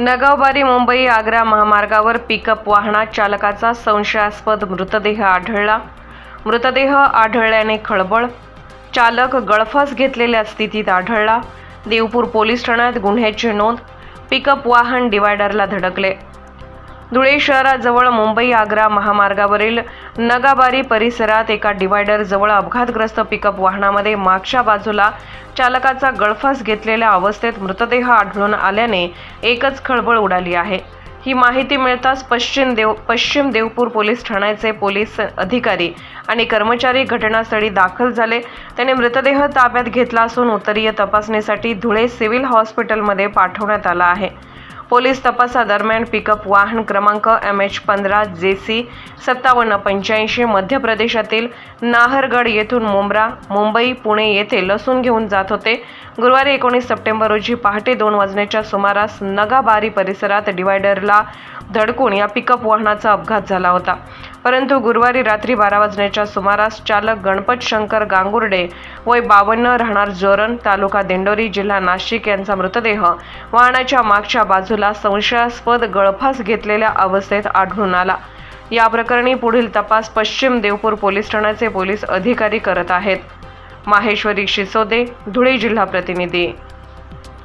नगावबारी मुंबई आग्रा महामार्गावर पिकअप वाहनात चालकाचा संशयास्पद मृतदेह आढळला. मृतदेह आढळल्याने खळबळ. चालक गळफास घेतलेल्या स्थितीत आढळला. देवपूर पोलीस ठाण्यात गुन्ह्याची नोंद. पिकअप वाहन डिवायडरला धडकले. धुळे शहराजवळ मुंबई आग्रा महामार्गावरील नगाबारी परिसरात एका डिवायडरजवळ अपघातग्रस्त पिकअप वाहनामध्ये मागच्या बाजूला चालकाचा गळफास घेतलेल्या अवस्थेत मृतदेह आढळून आल्याने एकच खळबळ उडाली आहे. ही माहिती मिळताच पश्चिम देव पश्चिम देवपूर पोलीस ठाण्याचे पोलीस अधिकारी आणि कर्मचारी घटनास्थळी दाखल झाले. त्याने मृतदेह ताब्यात घेतला असून उत्तरीय तपासणीसाठी धुळे सिव्हिल हॉस्पिटलमध्ये पाठवण्यात आला आहे. पोलीस तपासादरम्यान पिकअप वाहन क्रमांक एम एच पंधरा जे सी सत्तावन्न पंच्याऐंशी मध्य प्रदेशातील नाहरगड येथून मुंब्रा मुंबई पुणे येथे लसूण घेऊन जात होते. गुरुवारी एकोणीस सप्टेंबर रोजी पहाटे दोन वाजण्याच्या सुमारास नगाबारी परिसरात डिवायडरला धडकून या पिकअप वाहनाचा अपघात झाला होता. परंतु गुरुवारी रात्री बारा वाजण्याच्या सुमारास चालक गणपत शंकर गांगुर्डे वय बावन्न राहणार जोरण तालुका दिंडोरी जिल्हा नाशिक यांचा मृतदेह वाहनाच्या मागच्या बाजूला बाजूला संशयास्पद गळफास घेतलेल्या अवस्थेत आढळून आला. या प्रकरणी पुढील तपास पश्चिम देवपूर पोलीस ठाण्याचे पोलीस अधिकारी करत आहेत. माहेश्वरी शिसोदे धुळे जिल्हा प्रतिनिधी.